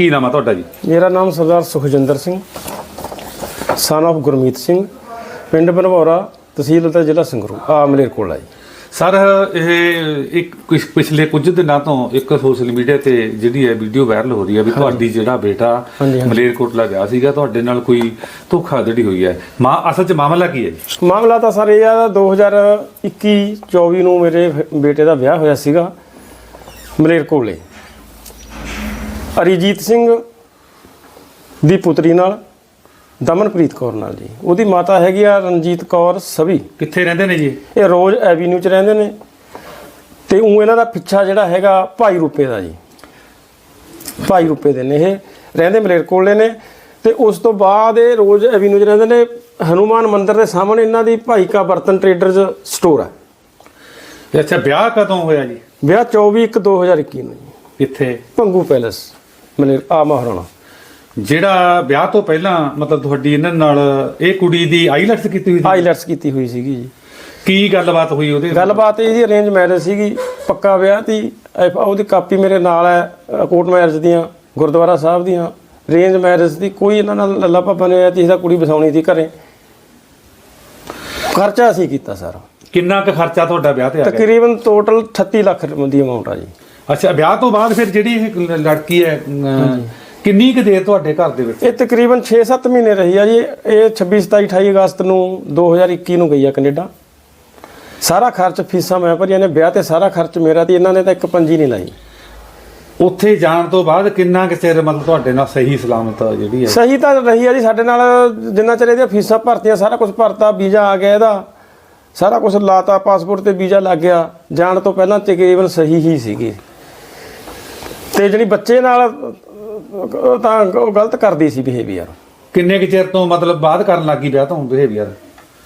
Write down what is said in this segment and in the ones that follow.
ਕੀ ਨਾਮ ਆ ਤੁਹਾਡਾ ਜੀ? ਮੇਰਾ ਨਾਮ ਸਰਦਾਰ ਸੁਖਜਿੰਦਰ ਸਿੰਘ ਸਨ of ਗੁਰਮੀਤ ਸਿੰਘ ਪਿੰਡ ਬਨਵੌਰਾ ਤਹਿਸੀਲ ਅਤੇ ਜ਼ਿਲ੍ਹਾ ਸੰਗਰੂਰ ਆ ਮਲੇਰਕੋਟਲਾ ਜੀ। ਸਰ ਇਹ ਇੱਕ ਕੁਛ ਪਿਛਲੇ ਕੁਝ ਦਿਨਾਂ ਤੋਂ ਇੱਕ ਸੋਸ਼ਲ ਮੀਡੀਆ ਤੇ ਜਿਹੜੀ ਹੈ ਵੀਡੀਓ ਵਾਇਰਲ ਹੋ ਰਹੀ ਹੈ ਵੀ ਤੁਹਾਡੀ ਜਿਹੜਾ ਬੇਟਾ ਹਾਂਜੀ, ਹਾਂਜੀ। ਮਲੇਰਕੋਟਲਾ ਗਿਆ ਸੀਗਾ ਤੁਹਾਡੇ ਨਾਲ ਕੋਈ ਧੋਖਾਧੜੀ ਹੋਈ ਹੈ। ਮਾਂ ਅਸਲ 'ਚ ਮਾਮਲਾ ਕੀ ਹੈ ਜੀ? ਮਾਮਲਾ ਤਾਂ ਸਰ ਇਹ ਆ 2021 24 ਨੂੰ ਮੇਰੇ ਫ- ਬੇਟੇ ਦਾ ਵਿਆਹ ਹੋਇਆ ਸੀਗਾ ਮਲੇਰਕੋਟਲੇ ਅਰੀਜੀਤ ਸਿੰਘ ਦੀ ਪੁੱਤਰੀ ਨਾਲ ਦਮਨਪ੍ਰੀਤ ਕੌਰ ਨਾਲ ਜੀ। ਉਹਦੀ ਮਾਤਾ ਹੈਗੀ ਆ ਰਣਜੀਤ ਕੌਰ ਸਭੀ ਕਿੱਥੇ ਰਹਿੰਦੇ ਨੇ ਜੀ? ਇਹ ਰੋਜ਼ ਐਵੀਨਿਊ 'ਚ ਰਹਿੰਦੇ ਨੇ। ਤੇ ਉਹ ਇਹਨਾਂ ਦਾ ਪਿੱਛਾ ਜਿਹੜਾ ਹੈਗਾ ਭਾਈ ਰੂਪੇ ਦਾ ਜੀ। ਭਾਈ ਰੂਪੇ ਦੇ ਨੇ ਇਹ। ਰਹਿੰਦੇ ਮਲੇਰਕੋਟਲੇ ਨੇ। ਤੇ ਉਸ ਤੋਂ ਬਾਅਦ ਇਹ ਰੋਜ਼ ਐਵੀਨਿਊ 'ਚ ਰਹਿੰਦੇ ਨੇ। ਹਨੂਮਾਨ ਮੰਦਿਰ ਦੇ ਸਾਹਮਣੇ ਇਹਨਾਂ ਦੀ ਭਾਈ ਕਾ ਬਰਤਨ ਟ੍ਰੇਡਰਜ਼ ਸਟੋਰ ਹੈ ਅੱਛਾ ਵਿਆਹ ਕਦੋਂ ਹੋਇਆ ਜੀ? ਵਿਆਹ 24 1 2021 ਨੂੰ ਜੀ। ਕਿੱਥੇ? ਭੰਗੂ ਪੈਲਸ। ਮਲੇਰ ਆ ਮਹਾਰਾਣਾ। ਜਿਹੜਾ ਵਿਆਹ ਤੋਂ ਪਹਿਲਾਂ ਮਤਲਬ ਤੁਹਾਡੀ ਇਹਨਾਂ ਨਾਲ ਇਹ ਕੁੜੀ ਦੀ ਆਈਲੈਟਸ ਕੀਤੀ ਹੋਈ ਸੀ? ਆਈਲੈਟਸ ਕੀਤੀ ਹੋਈ ਸੀਗੀ ਜੀ। ਕੀ ਗੱਲਬਾਤ ਹੋਈ ਉਹਦੇ ਗੱਲਬਾਤ ਇਹਦੀ ਅਰੇਂਜ ਮੈਰਿਜ ਸੀਗੀ ਪੱਕਾ ਵਿਆਹ ਤੀ ਉਹਦੀ ਕਾਪੀ ਮੇਰੇ ਨਾਲ ਹੈ ਕੋਰਟ ਮੈਰਿਜ ਦੀਆਂ ਗੁਰਦੁਆਰਾ ਸਾਹਿਬ ਦੀਆਂ। ਅਰੇਂਜ ਮੈਰਿਜ ਦੀ ਕੋਈ ਇਹਨਾਂ ਨਾਲ ਲੱਲਾ ਭੱਬਾ ਨੇ ਆਇਆ ਤੀ ਇਹਦਾ ਕੁੜੀ ਵਸਾਉਣੀ ਸੀ ਘਰੇ। ਖਰਚਾ ਅਸੀਂ ਕੀਤਾ ਸਾਰਾ। ਕਿੰਨਾ ਕੁ ਖਰਚਾ ਤੁਹਾਡਾ ਵਿਆਹ ਤੇ ਆ ਗਿਆ? ਤਕਰੀਬਨ ਟੋਟਲ 38 ਲੱਖ ਰੁਪਏ ਦੀ ਅਮਾਉਂਟ ਆ ਜੀ। ਅੱਛਾ ਵਿਆਹ ਤੋਂ ਬਾਅਦ ਫਿਰ ਜਿਹੜੀ ਇਹ ਲੜਕੀ ਹੈ ਅਮ, ਕਿੰਨੀ ਕੁ ਦੇਰ ਤੁਹਾਡੇ ਘਰ ਦੇ ਵਿੱਚ? ਇਹ ਤਕਰੀਬਨ 6-7 ਮਹੀਨੇ ਰਹੀ ਆ ਜੀ। ਇਹ 26 27 28 ਅਗਸਤ ਨੂੰ 2021 ਨੂੰ ਗਈ ਆ ਕੈਨੇਡਾ। ਸਾਰਾ ਖਰਚ ਫੀਸਾਂ ਮੈਂ ਭਰੀਆਂ ਨੇ ਵਿਆਹ ਤੇ ਸਾਰਾ ਖਰਚ ਮੇਰਾ ਤੇ ਇਹਨਾਂ ਨੇ ਤਾਂ ਇੱਕ ਪੰਜੀ ਨਹੀਂ ਲਾਈ। ਉੱਥੇ ਜਾਣ ਤੋਂ ਬਾਅਦ ਕਿੰਨਾ ਕੁ ਚਿਰ ਮਤਲਬ ਤੁਹਾਡੇ ਨਾਲ ਸਹੀ ਸਲਾਮਤ ਜਿਹੜੀ ਹੈ ਸਹੀ ਤਾਂ ਰਹੀ ਆ ਜੀ ਸਾਡੇ ਨਾਲ ਜਿੰਨਾ ਚਿਰ ਇਹਦੀਆਂ ਫੀਸਾਂ ਭਰਤੀਆਂ ਸਾਰਾ ਕੁਝ ਭਰਤਾ ਵੀਜ਼ਾ ਆ ਗਿਆ ਇਹਦਾ। ਸਾਰਾ ਕੁਝ ਲਾਤਾ ਪਾਸਪੋਰਟ ਤੇ ਵੀਜ਼ਾ ਲੱਗ ਗਿਆ। ਜਾਣ ਤੋਂ ਪਹਿਲਾਂ ਤਕਰੀਬਨ ਸਹੀ ਹੀ ਸੀਗੀ। ਤੇ ਜਿਹੜੀ ਬੱਚੇ ਨਾਲ ਤਾਂ ਉਹ ਗਲਤ ਕਰਦੀ ਸੀ ਬਿਹੇਵੀਅਰ ਕਿੰਨੇ ਕੁ ਚਿਰ ਤੋਂ ਮਤਲਬ ਬਾਅਦ ਕਰਨ ਲੱਗੀ ਵਿਆਹ ਤੋਂ ਬਿਹੇਵੀਅਰ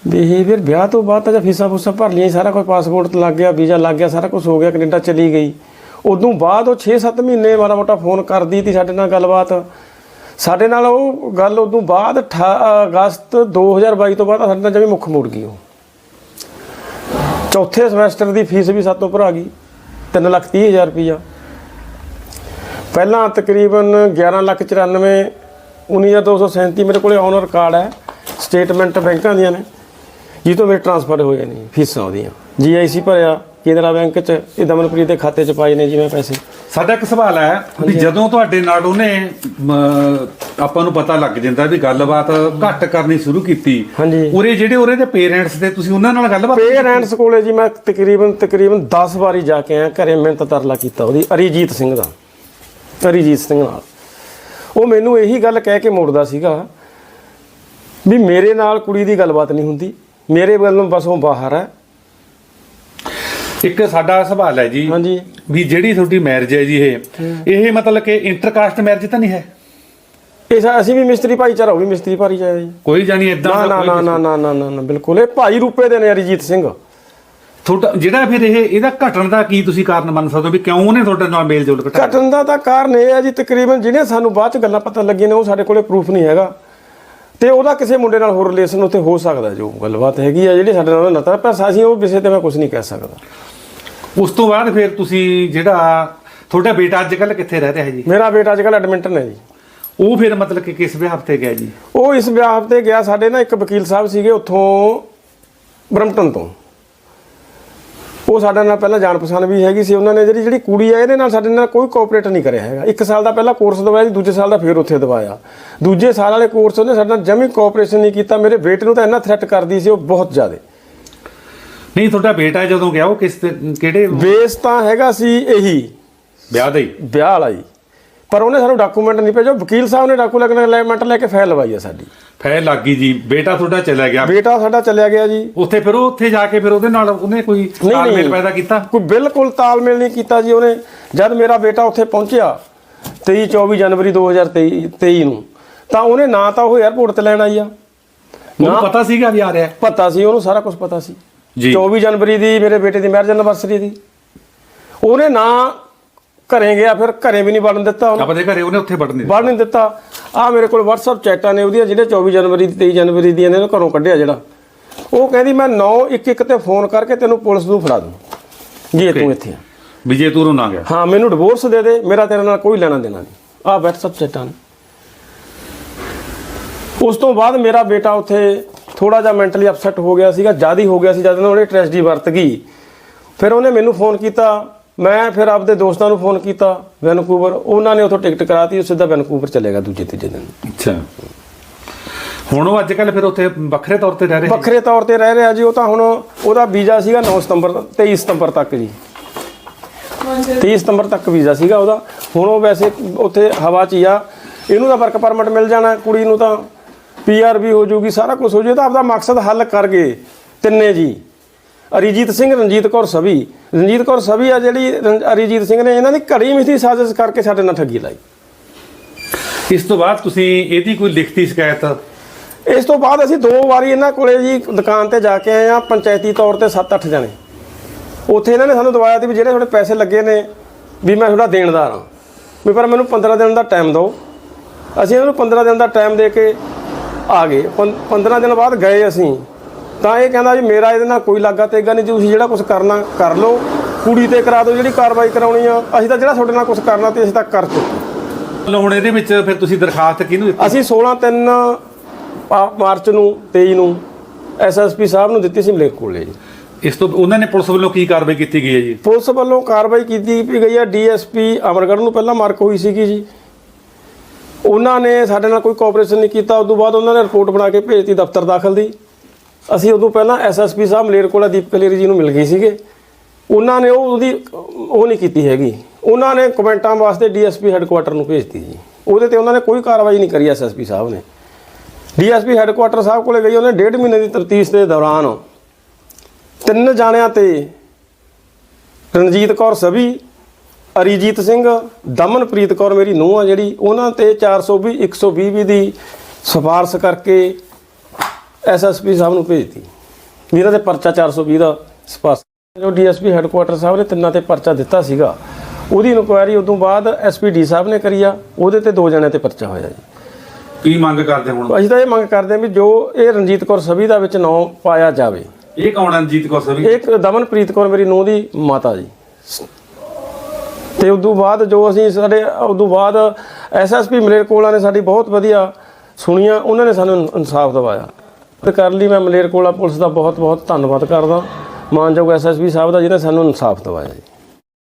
ਬਿਹੇਵੀਅਰ ਵਿਆਹ ਤੋਂ ਬਾਅਦ ਤਾਂ ਜਦ ਫੀਸਾਂ ਫੂਸਾਂ ਭਰ ਲਈਆਂ ਸਾਰਾ ਕੁਝ ਪਾਸਪੋਰਟ ਤੇ ਲੱਗ ਗਿਆ ਵੀਜ਼ਾ ਲੱਗ ਗਿਆ ਸਾਰਾ ਕੁਝ ਹੋ ਗਿਆ ਕੈਨੇਡਾ ਚਲੀ ਗਈ। ਉਦੋਂ ਬਾਅਦ ਉਹ 6-7 ਮਹੀਨੇ ਮਾੜਾ ਮੋਟਾ ਫੋਨ ਕਰਦੀ ਤੀ ਸਾਡੇ ਨਾਲ ਗੱਲਬਾਤ। ਸਾਡੇ ਨਾਲ ਉਹ ਗੱਲ ਉਦੋਂ ਬਾਅਦ 18 ਅਗਸਤ 2022 ਤੋਂ ਬਾਅਦ ਸਾਡੇ ਨਾਲ ਜਮੀ ਮੁੱਖ ਮੋੜ ਗਈ ਉਹ। ਚੌਥੇ ਸਮੈਸਟਰ ਦੀ ਫੀਸ ਵੀ ਸਾਤੋਂ ਭਰਾ ਗਈ 3 ਲੱਖ 30 ਹਜ਼ਾਰ ਰੁਪਈਆ। ਪਹਿਲਾਂ ਤਕਰੀਬਨ 11 ਲੱਖ 94 19237 ਮੇਰੇ ਕੋਲੇ ਔਨ ਰਿਕਾਰਡ ਹੈ ਸਟੇਟਮੈਂਟ ਬੈਂਕਾਂ ਦੀਆਂ ਨੇ ਜਿਹ ਤੋਂ ਮੇਰੇ ਟ੍ਰਾਂਸਫਰ ਹੋਏ ਨੇ ਫੀਸਾਂ ਉਹਦੀਆਂ। ਜੀਆਈਸੀ ਭਰਿਆ ਕੇਨਰਾ ਬੈਂਕ 'ਚ ਇਹ ਦਮਨਪ੍ਰੀਤ ਦੇ ਖਾਤੇ 'ਚ ਪਾਏ ਨੇ ਜਿਵੇਂ ਪੈਸੇ। ਸਾਡਾ ਇੱਕ ਸਵਾਲ ਹੈ ਵੀ ਜਦੋਂ ਤੁਹਾਡੇ ਨਾਲ ਉਹਨੇ ਆਪਾਂ ਨੂੰ ਪਤਾ ਲੱਗ ਜਾਂਦਾ ਵੀ ਗੱਲਬਾਤ ਘੱਟ ਕਰਨੀ ਸ਼ੁਰੂ ਕੀਤੀ ਹਾਂਜੀ। ਉਰੇ ਜਿਹੜੇ ਉਰੇ ਦੇ ਪੇਰੈਂਟਸ ਤੇ ਤੁਸੀਂ ਉਹਨਾਂ ਨਾਲ ਗੱਲਬਾਤ ਪੇਰੈਂਟਸ ਕੋਲੇ ਜੀ ਮੈਂ ਤਕਰੀਬਨ ਤਕਰੀਬਨ 10 ਵਾਰੀ ਜਾ ਕੇ ਆਇਆ ਘਰੇ ਮਿਹਨਤ ਤਰਲਾ ਕੀਤਾ ਉਹਦੀ ਅਰੀਜੀਤ ਸਿੰਘ ਦਾ। ਅਰੀਜੀਤ ਸਿੰਘ ਨਾਲ। ਉਹ ਮੈਨੂੰ ਇਹੀ ਗੱਲ ਕਹਿ ਕੇ ਮੋੜਦਾ ਸੀਗਾ ਵੀ ਮੇਰੇ ਨਾਲ ਕੁੜੀ ਦੀ ਗੱਲਬਾਤ ਨਹੀਂ ਹੁੰਦੀ। ਮੇਰੇ ਵੱਲੋਂ ਬਸ ਉਹ ਬਾਹਰ ਹੈ ਇੱਕ ਸਾਡਾ ਸਵਾਲ ਹੈ ਜੀ ਹਾਂਜੀ। ਵੀ ਜਿਹੜੀ ਤੁਹਾਡੀ ਮੈਰਿਜ ਹੈ ਜੀ ਇਹ ਇਹ ਮਤਲਬ ਕਿ ਇੰਟਰਕਾਸਟ ਮੈਰਿਜ ਤਾਂ ਨਹੀਂ ਹੈ? ਇਹ ਸਾ- ਅਸੀਂ ਵੀ ਮਿਸਤਰੀ ਭਾਈਚਾਰਾ ਉਹ ਵੀ ਮਿਸਤਰੀ ਭਾਈਚਾਰਾ ਜੀ। ਕੋਈ ਜਾਨੀ ਇਦਾਂ ਨਾ ਨਾ ਨਾ ਨਾ ਨਾ ਨਾ ਨਾ ਬਿਲਕੁਲ। ਇਹ ਭਾਈ ਰੂਪੇ ਦੇ ਨੇ ਅਰੀਜੀਤ ਸਿੰਘ। ਤੁਹਾਡਾ ਜਿਹੜਾ ਫਿਰ ਇਹ ਇਹਦਾ ਘਟਣ ਦਾ ਕੀ ਤੁਸੀਂ ਕਾਰਨ ਮੰਨ ਸਕਦੇ ਹੋ ਵੀ ਕਿਉਂ ਉਹਨੇ ਤੁਹਾਡੇ ਨਾਲ ਮੇਲ ਜੋਲ ਘਟਾਇਆ? ਘਟਨ ਦਾ ਤਾਂ ਕਾਰਨ ਇਹ ਹੈ ਜੀ ਤਕਰੀਬਨ ਜਿਹਨੇ ਸਾਨੂੰ ਬਾਅਦ ਚ ਗੱਲਾਂ ਪਤਾ ਲੱਗੀਆਂ ਨੇ ਉਹ ਸਾਡੇ ਕੋਲੇ ਪ੍ਰੂਫ ਨਹੀਂ ਹੈਗਾ। ਤੇ ਉਹਦਾ ਕਿਸੇ ਮੁੰਡੇ ਨਾਲ ਹੋਰ ਰਿਲੇਸ਼ਨ ਉੱਥੇ ਹੋ ਸਕਦਾ ਜੋ। ਗੱਲਬਾਤ ਹੈਗੀ ਆ ਜਿਹੜੀ ਸਾਡੇ ਨਾਲ ਨਤਾ ਪਰ ਅਸੀਂ ਉਹ ਵਿਸ਼ੇ ਤੇ ਮੈਂ ਕੁਝ ਨਹੀਂ ਕਹਿ ਸਕਦਾ। ਉਸ ਤੋਂ ਬਾਅਦ ਫਿਰ ਤੁਸੀਂ ਜਿਹੜਾ ਤੁਹਾਡਾ ਬੇਟਾ ਅੱਜ ਕੱਲ ਕਿੱਥੇ ਰਹਿ ਰਿਹਾ ਹੈ ਜੀ? ਮੇਰਾ ਬੇਟਾ ਅੱਜ ਕੱਲ੍ਹ ਐਡਮਿੰਟਨ ਹੈ ਜੀ। ਉਹ ਫਿਰ ਮਤਲਬ ਕਿ ਕਿਸ ਵਿਆਹ ਤੇ ਗਿਆ ਜੀ? ਉਹ ਇਸ ਵਿਆਹ ਤੇ ਗਿਆ ਸਾਡੇ ਨਾ ਇੱਕ ਵਕੀਲ ਸਾਹਿਬ ਸੀਗੇ ਉੱਥੋਂ ਬਰਮਟਨ ਤੋਂ। ਉਹ ਸਾਡੇ ਨਾਲ ਪਹਿਲਾਂ ਜਾਣ ਪਛਾਣ ਵੀ ਹੈਗੀ ਸੀ ਉਹਨਾਂ ਨੇ ਜਿਹੜੀ ਜਿਹੜੀ ਕੁੜੀ ਆ ਇਹਦੇ ਨਾਲ ਸਾਡੇ ਨਾਲ ਕੋਈ ਕੋਆਪਰੇਟ ਨਹੀਂ ਕਰਿਆ ਹੈਗਾ। ਇੱਕ ਸਾਲ ਦਾ ਪਹਿਲਾਂ ਕੋਰਸ ਦਵਾਇਆ ਜੀ ਦੂਜੇ ਸਾਲ ਦਾ ਫੇਰ ਉੱਥੇ ਦਵਾਇਆ। ਦੂਜੇ ਸਾਲ ਵਾਲੇ ਕੋਰਸ ਉਹਨੇ ਸਾਡੇ ਨਾਲ ਜਮੀ ਕੋਆਪਰੇਸ਼ਨ ਨਹੀਂ ਕੀਤਾ। ਮੇਰੇ ਬੇਟੇ ਨੂੰ ਤਾਂ ਇੰਨਾ ਥ੍ਰੈਟ ਕਰਦੀ ਸੀ ਉਹ ਬਹੁਤ ਜ਼ਿਆਦਾ। ਨਹੀਂ ਤੁਹਾਡਾ ਬੇਟਾ ਜਦੋਂ ਗਿਆ ਉਹ ਕਿਸ ਕਿਹੜੇ ਬੇਸ ਤਾਂ ਹੈਗਾ ਸੀ ਇਹੀ। ਵਿਆਹ ਦਾ ਹੀ? ਵਿਆਹ ਵਾਲਾ ਹੀ ਪਰ ਉਹਨੇ ਸਾਨੂੰ ਡਾਕੂਮੈਂਟ ਨਹੀਂ ਭੇਜਿਆ। ਵਕੀਲ ਸਾਹਿਬ ਨੇ ਡਾਕੂਮੈਂਟ ਲੈ ਕੇ ਫਾਈਲ ਲਵਾਈ ਆ ਸਾਡੀ। ਫੈਲ ਲੱਗ ਗਈ ਜੀ। ਬੇਟਾ ਤੁਹਾਡਾ ਚਲਾ ਗਿਆ। ਬੇਟਾ ਸਾਡਾ ਚੱਲਿਆ ਗਿਆ ਜੀ। ਉੱਥੇ ਫਿਰ ਉਹ ਉੱਥੇ ਜਾ ਕੇ ਫਿਰ ਉਹਦੇ ਨਾਲ ਉਹਨੇ ਕੋਈ ਤਾਲਮੇਲ। ਪੈਦਾ ਕੀਤਾ? ਕੋਈ ਬਿਲਕੁਲ ਤਾਲਮੇਲ ਨਹੀਂ ਕੀਤਾ ਜੀ ਉਹਨੇ। ਜਦ ਮੇਰਾ ਬੇਟਾ ਉੱਥੇ ਪਹੁੰਚਿਆ 23 24 ਜਨਵਰੀ 2023 23 ਨੂੰ ਤਾਂ ਉਹਨੇ ਨਾ ਤਾਂ ਉਹ 에ਅਰਪੋਰਟ ਤੇ ਲੈਣ ਆਈ ਆ। ਉਹਨੂੰ ਪਤਾ ਸੀਗਾ ਵੀ ਆ ਰਿਹਾ। ਪਤਾ ਸੀ ਉਹਨੂੰ ਸਾਰਾ ਕੁਝ ਪਤਾ ਸੀ। ਜੀ। 24 ਜਨਵਰੀ ਦੀ ਮੇਰੇ ਬੇਟੇ ਦੀ ਮੈਰਿਜ ਐਨਵਰਸਰੀ ਦੀ। ਉਹਨੇ ਨਾ ਘਰੇ ਗਿਆ ਫਿਰ ਘਰੇ ਵੀ ਨਹੀਂ ਵੜਨ ਦਿੱਤਾ ਉਹਨੂੰ। ਆਪਾਂ ਦੇ ਘਰੇ ਉਹਨੇ ਉੱਥੇ ਵੜਨ ਨਹੀਂ ਵੜ ਨਹੀਂ ਦਿੱਤਾ। ਆ ਮੇਰੇ ਕੋਲ WhatsApp ਚੈਟਾਂ ਨੇ ਉਹਦੀਆਂ ਜਿਹੜੇ 24 ਜਨਵਰੀ ਦੀ 23 ਜਨਵਰੀ ਦੀਆਂ ਨੇ ਉਹਨੂੰ ਘਰੋਂ ਕੱਢਿਆ ਜਿਹੜਾ। ਉਹ ਕਹਿੰਦੀ ਮੈਂ 9 ਇੱਕ ਇੱਕ ਤੇ ਫੋਨ ਕਰਕੇ ਤੈਨੂੰ ਪੁਲਿਸ ਨੂੰ ਫੜਾ ਦੂੰ ਜੇ ਤੂੰ ਇੱਥੇ ਆ। ਵਿਜੇ ਤੂਰੋਂ ਨਾ ਗਿਆ। ਹਾਂ ਮੈਨੂੰ ਡਿਵੋਰਸ ਦੇ ਦੇ ਮੇਰਾ ਤੇਰੇ ਨਾਲ ਕੋਈ ਲੈਣਾ ਦੇਣਾ ਨਹੀਂ। ਆ WhatsApp ਚੈਟਾਂ ਨੇ। ਉਸ ਤੋਂ ਬਾਅਦ ਮੇਰਾ ਬੇਟਾ ਉੱਥੇ ਥੋੜਾ ਜਿਹਾ ਮੈਂਟਲੀ ਅਪਸੈਟ ਹੋ ਗਿਆ ਸੀਗਾ ਜ਼ਿਆਦਾ ਹੀ ਗਿਆ ਸੀ ਜਦ ਉਹਨੇ ਟ੍ਰੈਜਡੀ ਵਰਤ ਗਈ। ਫਿਰ ਉਹਨੇ ਮੈਨੂੰ ਫੋਨ ਕੀਤਾ ਮੈਂ ਫਿਰ ਆਪਦੇ ਦੋਸਤਾਂ ਨੂੰ ਫੋਨ ਕੀਤਾ ਵੈਨਕੂਵਰ। ਉਹਨਾਂ ਨੇ ਉੱਥੋਂ ਟਿਕਟ ਕਰਾਤੀ ਉਹ ਸਿੱਧਾ ਵੈਨਕੂਵਰ ਚਲੇਗਾ ਦੂਜੇ ਤੀਜੇ ਦਿਨ। ਅੱਛਾ। ਹੁਣ ਉਹ ਅੱਜ ਕੱਲ ਫਿਰ ਉੱਥੇ ਵੱਖਰੇ ਤੌਰ ਤੇ ਰਹਿ ਰਹੇ ਵੱਖਰੇ ਤੌਰ ਤੇ ਰਹਿ ਰਿਹਾ ਜੀ ਉਹ ਤਾਂ ਹੁਣ ਉਹਦਾ ਵੀਜ਼ਾ ਸੀਗਾ 9 ਸਤੰਬਰ 23 ਸਤੰਬਰ ਤੱਕ ਜੀ। 30 ਸਤੰਬਰ ਤੱਕ ਵੀਜ਼ਾ ਸੀਗਾ ਉਹਦਾ। ਹੁਣ ਉਹ ਵੈਸੇ ਉੱਥੇ ਹਵਾ 'ਚ ਹੀ ਆ। ਇਹਨੂੰ ਤਾਂ ਵਰਕ ਪਰਮਿਟ ਮਿਲ ਜਾਣਾ ਕੁੜੀ ਨੂੰ ਤਾਂ ਪੀਆਰ ਵੀ ਹੋ ਜਾਊਗੀ ਸਾਰਾ ਕੁਝ ਹੋ ਇਹ ਤਾਂ ਆਪਦਾ ਮਕਸਦ ਹੱਲ ਕਰ ਗਏ ਤਿੰਨੇ ਜੀ। ਅਰੀਜੀਤ ਸਿੰਘ ਰਣਜੀਤ ਕੌਰ ਸਭੀ। ਰਣਜੀਤ ਕੌਰ ਸਭੀ ਆ ਜਿਹੜੀ ਰਣ- ਅਰੀਜੀਤ ਸਿੰਘ ਨੇ ਇਹਨਾਂ ਦੀ ਘੜੀ ਮਿੱਥੀ ਸਾਜ਼ਿਸ਼ ਕਰਕੇ ਸਾਡੇ ਨਾਲ ਠੱਗੀ ਲਾਈ। ਇਸ ਤੋਂ ਬਾਅਦ ਤੁਸੀਂ ਇਹਦੀ ਕੋਈ ਲਿਖਤੀ ਸ਼ਿਕਾਇਤ? ਇਸ ਤੋਂ ਬਾਅਦ ਅਸੀਂ ਦੋ ਵਾਰੀ ਇਹਨਾਂ ਕੋਲੇ ਜੀ ਦੁਕਾਨ ਤੇ ਜਾ ਕੇ ਆਏ ਆ ਪੰਚਾਇਤੀ ਤੌਰ ਤੇ 7-8 ਜਣੇ। ਉੱਥੇ ਇਹਨਾਂ ਨੇ ਸਾਨੂੰ ਦਵਾਇਆ ਸੀ ਵੀ ਜਿਹੜੇ ਤੁਹਾਡੇ ਪੈਸੇ ਲੱਗੇ ਨੇ ਵੀ ਮੈਂ ਤੁਹਾਡਾ ਦੇਣਦਾਰ ਹਾਂ। ਵੀ ਪਰ ਮੈਨੂੰ 15 ਦਿਨ ਦਾ ਟਾਈਮ ਦਿਓ। ਅਸੀਂ ਇਹਨਾਂ ਨੂੰ 15 ਦਿਨ ਦਾ ਟਾਈਮ ਦੇ ਕੇ ਆ ਗਏ। ਪੰ- 15 ਦਿਨ ਬਾਅਦ ਗਏ ਅਸੀਂ। ਤਾਂ ਇਹ ਕਹਿੰਦਾ ਵੀ ਮੇਰਾ ਇਹਦੇ ਨਾਲ ਕੋਈ ਲਾਗਾ ਤੇਗਾ ਨਹੀਂ ਤੁਸੀਂ ਜਿਹੜਾ ਕੁਝ ਕਰਨਾ ਕਰ ਲਓ। ਕੁੜੀ ਤੇ ਕਰਾ ਦਿਓ ਜਿਹੜੀ ਕਾਰਵਾਈ ਕਰਾਉਣੀ ਆ। ਅਸੀਂ ਤਾਂ ਜਿਹੜਾ ਤੁਹਾਡੇ ਨਾਲ ਕੁਝ ਕਰਨਾ ਤੇ ਅਸੀਂ ਤਾਂ ਕਰ ਚੁੱਕੇ ਮਤਲਬ ਹੁਣ ਇਹਦੇ ਵਿੱਚ ਫਿਰ ਤੁਸੀਂ ਦਰਖਾਸਤ ਕਿਹਨੂੰ ਦਿੱਤੀ? ਅਸੀਂ 16 3 ਮਾਰਚ ਨੂੰ 23 ਨੂੰ ਐਸਐਸਪੀ ਸਾਹਿਬ ਨੂੰ ਦਿੱਤੀ ਸੀ ਮਲੇਰਕੋਟਲੇ ਜੀ। ਇਸ ਤੋਂ ਉਹਨਾਂ ਨੇ ਪੁਲਿਸ ਵੱਲੋਂ ਕੀ ਕਾਰਵਾਈ ਕੀਤੀ ਗਈ ਹੈ ਜੀ? ਪੁਲਿਸ ਵੱਲੋਂ ਕਾਰਵਾਈ ਕੀਤੀ ਵੀ ਗਈ ਹੈ ਡੀਐਸਪੀ ਅਮਰਗੜ੍ਹ ਨੂੰ ਪਹਿਲਾਂ ਮਾਰਕ ਹੋਈ ਸੀਗੀ ਜੀ। ਉਹਨਾਂ ਨੇ ਸਾਡੇ ਨਾਲ ਕੋਈ ਕੋਆਪਰੇਸ਼ਨ ਨਹੀਂ ਕੀਤਾ। ਉਸ ਤੋਂ ਬਾਅਦ ਉਹਨਾਂ ਨੇ ਰਿਪੋਰਟ ਬਣਾ ਕੇ ਭੇਜਤੀ ਦਫ਼ਤਰ ਦਾਖਲ ਦੀ। ਅਸੀਂ ਉਦੋਂ ਪਹਿਲਾਂ ਐਸਐਸਪੀ ਸਾਹਿਬ ਮਲੇਰਕੋਟਲਾ ਦੀਪ ਕਲੇਰੀ ਜੀ ਨੂੰ ਮਿਲ ਗਏ ਸੀਗੇ। ਉਹਨਾਂ ਨੇ ਉਹ ਉਹਦੀ, ਉਹ ਨਹੀਂ ਕੀਤੀ ਹੈਗੀ। ਉਹਨਾਂ ਨੇ ਕਮੈਂਟਾਂ ਵਾਸਤੇ ਡੀਐਸਪੀ ਹੈੱਡਕੁਆਟਰ ਨੂੰ ਭੇਜਤੀ ਜੀ। ਉਹਦੇ ਤੇ ਉਹਨਾਂ ਨੇ ਕੋਈ ਕਾਰਵਾਈ ਨਹੀਂ ਕਰੀ ਐਸਐਸਪੀ ਸਾਹਿਬ ਨੇ। ਡੀਐਸਪੀ ਹੈੱਡਕੁਆਟਰ ਸਾਹਿਬ ਕੋਲੇ ਗਈ, ਉਹਨੇ ਡੇਢ ਮਹੀਨੇ ਦੀ ਤਰਤੀਸ ਦੇ ਦੌਰਾਨ ਤਿੰਨ ਜਾਣਿਆਂ ਤੇ ਰਣਜੀਤ ਕੌਰ ਸਭੀ, ਅਰੀਜੀਤ ਸਿੰਘ, ਦਮਨਪ੍ਰੀਤ ਕੌਰ ਮੇਰੀ ਨੂੰਹ ਆ ਜਿਹੜੀ, ਉਹਨਾਂ ਤੇ 420 120 ਵੀ ਦੀ ਸਿਫਾਰਸ਼ ਕਰਕੇ ਐਸਐਸਪੀ ਸਾਹਿਬ ਨੂੰ ਭੇਜਤੀ। ਵੀ ਇਹਨਾਂ ਤੇ ਪਰਚਾ 420 ਦਾ ਸਿਫਾਰਸ਼ ਜੋ ਡੀਐਸਪੀ ਹੈੱਡਕੁਆਟਰ ਸਾਹਿਬ ਨੇ ਤਿੰਨਾਂ ਤੇ ਪਰਚਾ ਦਿੱਤਾ ਸੀਗਾ। ਉਹਦੀ ਇਨਕੁਆਇਰੀ ਉਦੋਂ ਬਾਅਦ ਐਸਪੀਡੀ ਸਾਹਿਬ ਨੇ ਕਰੀ ਆ। ਉਹਦੇ ਤੇ ਦੋ ਜਣਿਆਂ ਤੇ ਪਰਚਾ ਹੋਇਆ ਜੀ। ਕੀ ਮੰਗ ਕਰਦੇ ਹੁਣ? ਅਸੀਂ ਤਾਂ ਇਹ ਮੰਗ ਕਰਦੇ ਹਾਂ ਵੀ ਜੋ ਇਹ ਰਣਜੀਤ ਕੌਰ ਸਭੀ ਦਾ ਵਿੱਚ ਨਾਂ ਪਾਇਆ ਜਾਵੇ। ਇਹ ਕੌਣ ਹੈ ਰਣਜੀਤ ਕੌਰ ਸਭੀ? ਇੱਕ ਦਮਨਪ੍ਰੀਤ ਕੌਰ ਮੇਰੀ ਨੂੰਹ ਦੀ ਮਾਤਾ ਜੀ। ਤੇ ਉਦੋਂ ਬਾਅਦ ਜੋ ਅਸੀਂ ਸਾਡੇ ਉਦੋਂ ਬਾਅਦ ਐਸਐਸਪੀ ਮਲੇਰਕੋਲਾ ਨੇ ਸਾਡੀ ਬਹੁਤ ਵਧੀਆ ਸੁਣੀਆਂ। ਉਹਨਾਂ ਨੇ ਸਾਨੂੰ ਇਨਸਾਫ ਦਿਵਾਇਆ। ਕਰ ਲਈ। ਮੈਂ ਮਲੇਰਕੋਲਾ ਪੁਲਿਸ ਦਾ ਬਹੁਤ ਬਹੁਤ ਧੰਨਵਾਦ ਕਰਦਾ। ਮਾਨਯੋਗ ਐਸਐਸਪੀ ਸਾਹਿਬ ਦਾ ਜਿਹਨੇ ਸਾਨੂੰ ਇਨਸਾਫ ਦਿਵਾਇਆ ਜੀ।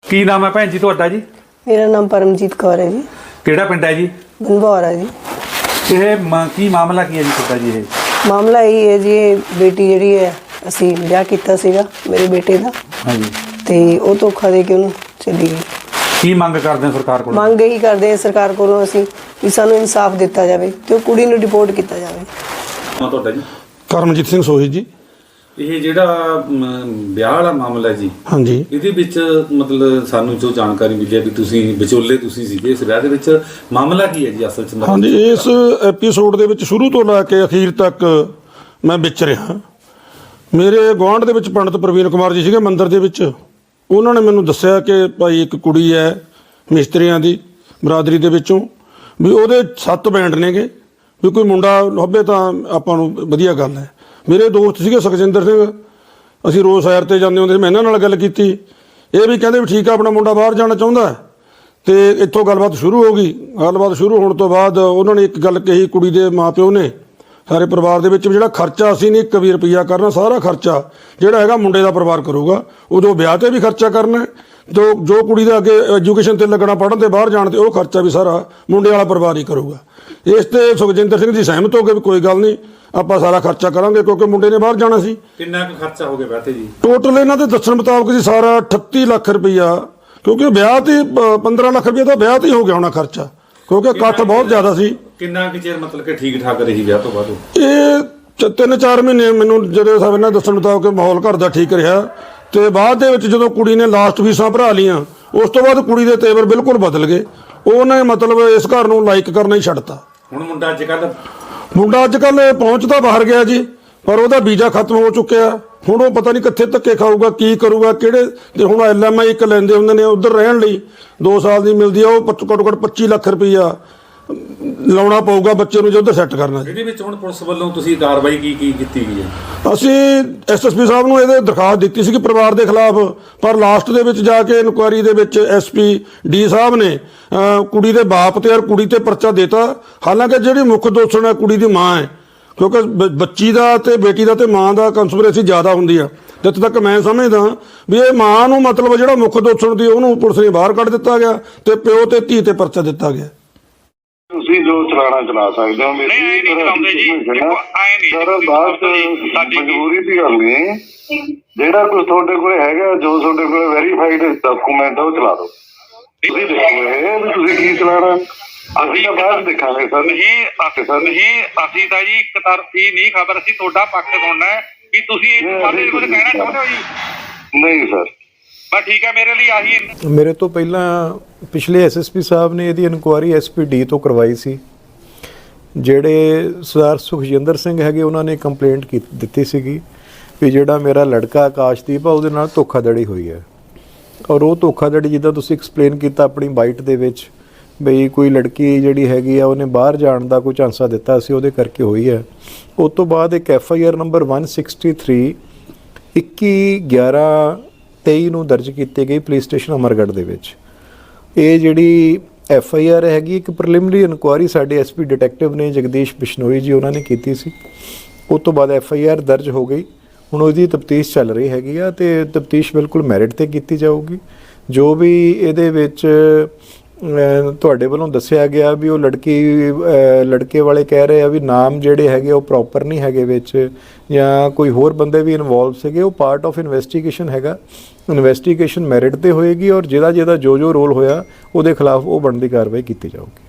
ਕੀ ਨਾਮ ਹੈ ਭੈਣ ਜੀ ਤੁਹਾਡਾ ਜੀ? ਮੇਰਾ ਨਾਮ ਪਰਮਜੀਤ ਕੌਰ ਹੈ ਜੀ। ਕਿਹੜਾ ਪਿੰਡ ਹੈ ਜੀ? ਬਨਭੌਰ ਹੈ ਜੀ। ਇਹ ਮ- ਕੀ ਮਾਮਲਾ ਕੀ ਹੈ ਜੀ ਤੁਹਾਡਾ ਜੀ ਇਹ? ਮਾਮਲਾ ਇਹ ਹੈ ਜੀ ਇਹ ਬੇਟੀ ਜਿਹੜੀ ਹੈ ਅਸੀਂ ਵਿਆਹ ਕੀਤਾ ਸੀਗਾ ਮੇਰੇ ਬੇਟੇ ਦਾ। ਹਾਂਜੀ। ਤੇ ਉਹ ਧੋਖਾ ਦੇ ਕੇ ਉਹਨੂੰ ਚਲੀ ਗਈ। ਕੀ ਮੰਗ ਕਰਦੇ ਹੋ ਸਰਕਾਰ ਕੋਲ? ਮੰਗ ਇਹੀ ਕਰਦੇ ਹਾਂ ਸਰਕਾਰ ਕੋਲੋਂ ਅਸੀਂ ਵੀ ਸਾਨੂੰ ਇਨਸਾਫ ਦਿੱਤਾ ਜਾਵੇ ਤੇ ਉਹ ਕੁੜੀ ਨੂੰ ਡਿਪੋਰਟ ਕੀਤਾ ਜਾਵੇ। ਨਾਮ ਤੁਹਾਡਾ ਜੀ? ਕਰਮਜੀਤ ਸਿੰਘ ਸੋਹੀ ਜੀ। ਇਹ ਜਿਹੜਾ ਵਿਆਹ ਵਾਲਾ ਮਾਮਲਾ ਜੀ ਹਾਂਜੀ। ਇਹਦੇ ਵਿੱਚ ਮਤਲਬ ਸਾਨੂੰ ਜੋ ਜਾਣਕਾਰੀ ਮਿਲੀ ਹੈ ਵੀ ਤੁਸੀਂ ਵਿਚੋਲੇ ਤੁਸੀਂ ਸੀਗੇ ਇਸ ਵਿਆਹ ਦੇ ਵਿੱਚ ਮਾਮਲਾ ਕੀ ਹੈ ਜੀ ਅਸਲ ਚ? ਹਾਂਜੀ ਇਸ ਐਪੀਸੋਡ ਦੇ ਵਿੱਚ ਸ਼ੁਰੂ ਤੋਂ ਲੈ ਕੇ ਅਖੀਰ ਤੱਕ ਮੈਂ ਵਿਚ ਰਿਹਾ। ਮੇਰੇ ਗੁਆਂਢ ਦੇ ਵਿੱਚ ਪੰਡਤ ਪ੍ਰਵੀਨ ਕੁਮਾਰ ਜੀ ਸੀਗੇ ਮੰਦਿਰ ਦੇ ਵਿੱਚ। ਉਹਨਾਂ ਨੇ ਮੈਨੂੰ ਦੱਸਿਆ ਕਿ ਭਾਈ ਇੱਕ ਕੁੜੀ ਹੈ ਮਿਸਤਰੀਆਂ ਦੀ ਬਰਾਦਰੀ ਦੇ ਵਿੱਚੋਂ ਵੀ ਉਹਦੇ ਸੱਤ ਬੈਂਡ ਨੇਗੇ। ਵੀ ਕੋਈ ਮੁੰਡਾ ਲੱਭੇ ਤਾਂ ਆਪਾਂ ਨੂੰ ਵਧੀਆ ਗੱਲ ਹੈ। ਮੇਰੇ ਦੋਸਤ ਸੀਗੇ ਸੁਖਜਿੰਦਰ ਸਿੰਘ। ਅਸੀਂ ਰੋਜ਼ ਸੈਰ ਤੇ ਜਾਂਦੇ ਹੁੰਦੇ ਸੀ। ਮੈਂ ਇਹਨਾਂ ਨਾਲ ਗੱਲ ਕੀਤੀ। ਇਹ ਵੀ ਕਹਿੰਦੇ ਵੀ ਠੀਕ ਆ, ਆਪਣਾ ਮੁੰਡਾ ਬਾਹਰ ਜਾਣਾ ਚਾਹੁੰਦਾ ਹੈ। ਤੇ ਇੱਥੋਂ ਗੱਲਬਾਤ ਸ਼ੁਰੂ ਹੋ ਗਈ। ਗੱਲਬਾਤ ਸ਼ੁਰੂ ਹੋਣ ਤੋਂ ਬਾਅਦ ਉਹਨਾਂ ਨੇ ਇੱਕ ਗੱਲ ਕਹੀ ਕੁੜੀ ਦੇ ਮਾਪਿਓ ਨੇ। ਸਾਰੇ ਪਰਿਵਾਰ ਦੇ ਵਿੱਚ ਵੀ ਜਿਹੜਾ ਖਰਚਾ ਅਸੀਂ ਨਹੀਂ 1 ਰੁਪਿਆ ਕਰਨਾ, ਸਾਰਾ ਖਰਚਾ ਜਿਹੜਾ ਹੈਗਾ ਮੁੰਡੇ ਦਾ ਪਰਿਵਾਰ ਕਰੂਗਾ। ਉਦੋਂ ਵਿਆਹ ਤੇ ਵੀ ਖਰਚਾ ਕਰਨਾ ਜੋ ਜੋ ਕੁੜੀ ਦਾ ਅੱਗੇ ਐਜੂਕੇਸ਼ਨ ਤੇ ਲੱਗਣਾ ਪੜ੍ਹਨ ਤੇ ਬਾਹਰ ਜਾਣ ਤੇ ਉਹ ਖਰਚਾ ਵੀ ਸਾਰਾ ਮੁੰਡੇ ਵਾਲਾ ਪਰਿਵਾਰ ਹੀ ਕਰੂਗਾ। ਇਸ ਤੇ ਸੁਖਜਿੰਦਰ ਸਿੰਘ ਜੀ ਸਹਿਮਤ ਹੋ ਗਏ ਵੀ ਕੋਈ ਗੱਲ ਨਹੀਂ ਆਪਾਂ ਸਾਰਾ ਖਰਚਾ ਕਰਾਂਗੇ ਕਿਉਂਕਿ ਮੁੰਡੇ ਨੇ ਬਾਹਰ ਜਾਣਾ ਸੀ। ਕਿੰਨਾ ਕੁ ਖਰਚਾ ਹੋ ਗਿਆ ਤੇ ਜੀ? ਟੋਟਲ ਇਹਨਾਂ ਦੇ ਦੱਸਣ ਮੁਤਾਬਕ ਜੀ ਸਾਰਾ 38 ਲੱਖ ਰੁਪਈਆ ਕਿਉਂਕਿ ਵਿਆਹ ਤੇ ਅ, 15 ਲੱਖ ਰੁਪਈਆ ਤਾਂ ਵਿਆਹ ਤੇ ਹੀ ਹੋ ਗਿਆ ਹੋਣਾ ਖਰਚਾ ਕਿਉਂਕਿ ਇਕੱਠ ਬਹੁਤ ਜ਼ਿਆਦਾ ਸੀ। ਕਿੰਨਾ ਕੁ ਚਿਰ ਮਤਲਬ ਕਿ ਠੀਕ ਠਾਕ ਰਹੀ ਵਿਆਹ ਤੋਂ ਬਾਅਦ? ਇਹ ਤਿੰਨ ਚਾਰ ਮਹੀਨੇ ਮੈਨੂੰ ਜਦੋਂ ਸਭ ਇਹਨਾਂ ਦੱਸਣ ਮੁਤਾਬਕ ਮਾਹੌਲ ਘਰ ਦਾ ਠੀਕ ਰਿਹਾ ਤੇ ਬਾਅਦ ਦੇ ਵਿੱਚ ਜਦੋਂ ਕੁੜੀ ਨੇ ਲਾਸਟ ਫੀਸਾਂ ਭਰਾ ਲੀਆਂ ਉਸ ਤੋਂ ਬਾਅਦ ਕੁੜੀ ਦੇ ਤੇਵਰ ਬਿਲਕੁਲ ਬਦਲ ਗਏ। ਉਹਨੇ ਮਤਲਬ ਇਸ ਘਰ ਨੂੰ ਲਾਈਕ ਕਰਨਾ ਹੀ ਛੱਡਤਾ। ਹੁਣ ਮੁੰਡਾ ਅੱਜ ਕੱਲ ਮੁੰਡਾ ਅੱਜ ਕੱਲ ਪਹੁੰਚਦਾ ਬਾਹਰ ਗਿਆ ਜੀ ਪਰ ਉਹਦਾ ਵੀਜ਼ਾ ਖਤਮ ਹੋ ਚੁੱਕਿਆ। ਹੁਣ ਉਹ ਪਤਾ ਨਹੀਂ ਕਿੱਥੇ ਧੱਕੇ ਖਾਊਗਾ ਕੀ ਕਰੂਗਾ ਕਿਹੜੇ ਤੇ ਹੁਣ ਐਲਐਮਆਈ ਇੱਕ ਲੈਂਦੇ ਹੁੰਦੇ ਨੇ ਉਧਰ ਰਹਿਣ ਲਈ। 2 ਸਾਲ ਦੀ ਮਿਲਦੀ ਆ ਉਹ ਘੱਟੋ ਘੱਟ 25 ਲੱਖ ਰੁਪਈਆ। ਲਾਉਣਾ ਪਊਗਾ ਬੱਚੇ ਨੂੰ ਜੇ ਉੱਧਰ ਸੈੱਟ ਕਰਨਾ ਜੀ। ਇਹਦੇ ਵਿੱਚ ਹੁਣ ਪੁਲਿਸ ਵੱਲੋਂ ਤੁਸੀਂ ਕਾਰਵਾਈ ਕੀ ਕੀ ਕੀਤੀ ਗਈ ਹੈ? ਅਸੀਂ ਐਸਐਸਪੀ ਸਾਹਿਬ ਨੂੰ ਇਹਦੇ ਦਰਖਾਸਤ ਦਿੱਤੀ ਸੀ ਕਿ ਪਰਿਵਾਰ ਦੇ ਖਿਲਾਫ ਪਰ ਲਾਸਟ ਦੇ ਵਿੱਚ ਜਾ ਕੇ ਇਨਕੁਆਇਰੀ ਦੇ ਵਿੱਚ ਐਸਪੀ ਡੀ ਸਾਹਿਬ ਨੇ ਅਹ, ਕੁੜੀ ਦੇ ਬਾਪ ਤੇ ਔਰ ਕੁੜੀ ਤੇ ਪਰਚਾ ਦਿੱਤਾ। ਹਾਲਾਂਕਿ ਜਿਹੜੀ ਮੁੱਖ ਦੋਸ਼ਣ ਹੈ ਕੁੜੀ ਦੀ ਮਾਂ ਹੈ ਕਿਉਂਕਿ ਬ- ਬੱਚੀ ਦਾ ਤੇ ਬੇਟੀ ਦਾ ਤੇ ਮਾਂ ਦਾ ਕੰਸਪੀਰੇਸੀ ਜ਼ਿਆਦਾ ਹੁੰਦੀ ਆ। ਜਿੱਥੇ ਤੱਕ ਮੈਂ ਸਮਝਦਾ ਵੀ ਇਹ ਮਾਂ ਨੂੰ ਮਤਲਬ ਜਿਹੜਾ ਮੁੱਖ ਦੋਸ਼ਣ ਦੀ ਉਹਨੂੰ ਪੁਲਿਸ ਨੇ ਬਾਹਰ ਕੱਢ ਦਿੱਤਾ ਗਿਆ ਤੇ ਪਿਓ ਤੇ ਧੀ ਤੇ ਪਰਚਾ ਦਿੱਤਾ ਗਿਆ। ਤੁਸੀਂ ਜੋ ਚਲਾਣਾ ਚਲਾ ਸਕਦੇ ਹੋ ਨਹੀਂ, ਐਂ ਨਹੀਂ ਚਲਾਉਂਦੇ ਜੀ। ਦੇਖੋ, ਐਂ ਨਹੀਂ। ਸਾਡੀ- ਮਜਬੂਰੀ ਦੀ ਗੱਲ ਨਹੀਂ। ਜਿਹੜਾ ਕੁਝ ਤੁਹਾਡੇ ਕੋਲ ਹੈਗਾ ਜੋ ਤੁਹਾਡੇ ਕੋਲ ਵੈਰੀਫਾਈਡ ਡਾਕੂਮੈਂਟ ਉਹ ਚਲਾ ਦਿਓ। ਤੁਸੀਂ ਦੇਖੋ ਇਹ ਵੀ ਤੁਸੀਂ ਕੀ ਚਲਾਣਾ। ਅਸੀਂ ਤਾਂ ਬਾਅਦ 'ਚ ਦੇਖਾਂਗੇ ਸਰ। ਨਹੀਂ ਅਸੀਂ ਸਰ। ਨਹੀਂ ਅਸੀਂ ਤਾਂ ਜੀ ਇੱਕ ਤਰਫੀ ਨਹੀਂ ਖਬਰ ਅਸੀਂ ਤੁਹਾਡਾ ਪੱਖ ਸੁਣਨਾ ਵੀ ਤੁਸੀਂ ਸਾਡੇ ਕੁਝ ਕਹਿਣਾ ਚਾਹੁੰਦੇ ਹੋ ਜੀ? ਨਹੀਂ ਸਰ। ਬਸ ਠੀਕ ਹੈ, ਮੇਰੇ ਲਈ ਆਹੀ ਮੇਰੇ ਤੋਂ ਪਹਿਲਾਂ ਪਿਛਲੇ ਐਸਐਸਪੀ ਸਾਹਿਬ ਨੇ ਇਹਦੀ ਇਨਕੁਆਇਰੀ ਐਸਪੀਡੀ ਤੋਂ ਕਰਵਾਈ ਸੀ। ਜਿਹੜੇ ਸਰਦਾਰ ਸੁਖਜਿੰਦਰ ਸਿੰਘ ਹੈਗੇ, ਉਹਨਾਂ ਨੇ ਕੰਪਲੇਂਟ ਕੀਤੀ ਦਿੱਤੀ ਸੀਗੀ ਵੀ ਜਿਹੜਾ ਮੇਰਾ ਲੜਕਾ ਆਕਾਸ਼ਦੀਪ ਆ, ਉਹਦੇ ਨਾਲ ਧੋਖਾਧੜੀ ਹੋਈ ਹੈ। ਔਰ ਉਹ ਧੋਖਾਧੜੀ ਜਿੱਦਾਂ ਤੁਸੀਂ ਐਕਸਪਲੇਨ ਕੀਤਾ ਆਪਣੀ ਬਾਈਟ ਦੇ ਵਿੱਚ, ਬਈ ਕੋਈ ਲੜਕੀ ਜਿਹੜੀ ਹੈਗੀ ਆ, ਉਹਨੇ ਬਾਹਰ ਜਾਣ ਦਾ ਕੋਈ ਚਾਂਸਾ ਦਿੱਤਾ ਸੀ, ਉਹਦੇ ਕਰਕੇ ਹੋਈ ਹੈ। ਉਸ ਤੋਂ ਬਾਅਦ ਇੱਕ ਐਫ ਆਈ ਆਰ ਨੰਬਰ 163 21 11 23 ਨੂੰ ਦਰਜ ਕੀਤੀ ਗਈ ਪੁਲਿਸ ਸਟੇਸ਼ਨ ਅਮਰਗੜ੍ਹ ਦੇ ਵਿੱਚ। ਇਹ ਜਿਹੜੀ ਐਫ ਆਈ ਆਰ ਹੈਗੀ, ਇੱਕ ਪ੍ਰੀਲਿਮਿਨਰੀ ਇਨਕੁਆਇਰੀ ਸਾਡੇ ਐਸਪੀ ਡਿਟੈਕਟਿਵ ਨੇ ਜਗਦੀਸ਼ ਬਿਸ਼ਨੋਈ ਜੀ ਉਹਨਾਂ ਨੇ ਕੀਤੀ ਸੀ। ਉਸ ਤੋਂ ਬਾਅਦ ਐਫ ਆਈ ਆਰ ਦਰਜ ਹੋ ਗਈ। ਹੁਣ ਉਹਦੀ ਤਫਤੀਸ਼ ਚੱਲ ਰਹੀ ਹੈਗੀ ਆ ਤੇ ਤਫਤੀਸ਼ ਬਿਲਕੁਲ ਮੈਰਿਟ ਤੇ ਕੀਤੀ ਜਾਊਗੀ। ਜੋ ਵੀ ਇਹਦੇ ਵਿੱਚ ਤੁਹਾਡੇ ਵੱਲੋਂ ਦੱਸਿਆ ਗਿਆ ਵੀ ਉਹ ਲੜਕੀ ਲੜਕੇ ਵਾਲੇ ਕਹਿ ਰਹੇ ਆ ਵੀ ਨਾਮ ਜਿਹੜੇ ਹੈਗੇ ਉਹ ਪ੍ਰੋਪਰ ਨਹੀਂ ਹੈਗੇ ਵਿੱਚ ਜਾਂ ਕੋਈ ਹੋਰ ਬੰਦੇ ਵੀ ਇਨਵੋਲਵ ਸੀਗੇ, ਉਹ ਪਾਰਟ ਆਫ ਇਨਵੈਸਟੀਗੇਸ਼ਨ ਹੈਗਾ। ਇਨਵੈਸਟੀਗੇਸ਼ਨ ਮੈਰਿਟ ਤੇ ਹੋਏਗੀ ਔਰ ਜਿਹਦਾ ਜਿਹਦਾ ਜੋ ਜੋ ਰੋਲ ਹੋਇਆ, ਉਹਦੇ ਖਿਲਾਫ ਉਹ ਬਣਦੀ ਕਾਰਵਾਈ ਕੀਤੀ ਜਾਊਗੀ।